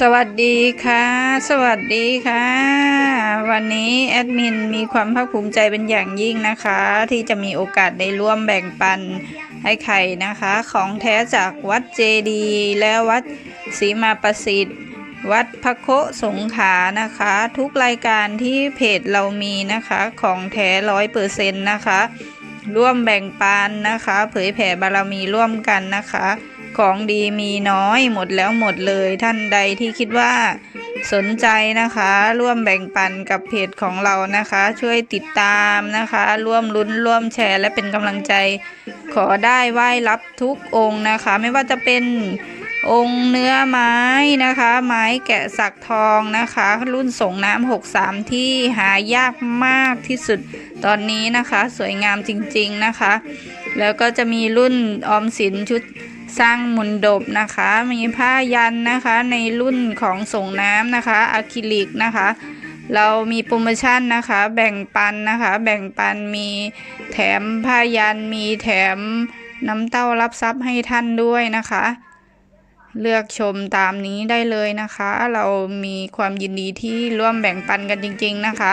สวัสดีค่ะ สวัสดีค่ะ วันนี้แอดมินมีความภาคภูมิใจเป็นอย่างยิ่งนะคะ ที่จะมีโอกาสได้ร่วมแบ่งปันให้ใครนะคะ ของแท้จากวัดเจดีย์และวัดศรีมาประสิทธิ์ วัดพระโคสงขานะคะ ทุกรายการที่เพจเรามีนะคะของแท้ร้อยเปอร์เซ็นต์นะคะ ร่วมแบ่งปันนะคะ เผยแผ่บารมีร่วมกันนะคะ ของดีมีน้อยหมดแล้วหมดเลยท่านใดที่คิดว่าสนใจนะคะ ร่วมแบ่งปันกับเพจของเรานะคะ ช่วยติดตามนะคะ ร่วมลุ้นร่วมแชร์ และเป็นกำลังใจ ขอได้ไหว้รับทุกองค์นะคะ ไม่ว่าจะเป็นองค์เนื้อไม้นะคะ ไม้แกะสักทองนะคะ รุ่นส่งน้ำ63 ที่หายากมากที่สุดตอนนี้นะคะ สวยงามจริงๆนะคะ แล้วก็จะมีรุ่นออมสินชุด สร้างมุนดบนะคะ มีผ้ายันนะคะในรุ่นของส่งน้ำนะคะอะคริลิกนะคะ เรามีโปรโมชั่นนะคะ แบ่งปันนะคะ แบ่งปันมีแถมผ้ายันมีแถมน้ำเต้ารับทรัพย์ให้ท่านด้วยนะคะ เลือกชมตามนี้ได้เลยนะคะ เรามีความยินดีที่ร่วมแบ่งปันกันจริง ๆ นะคะ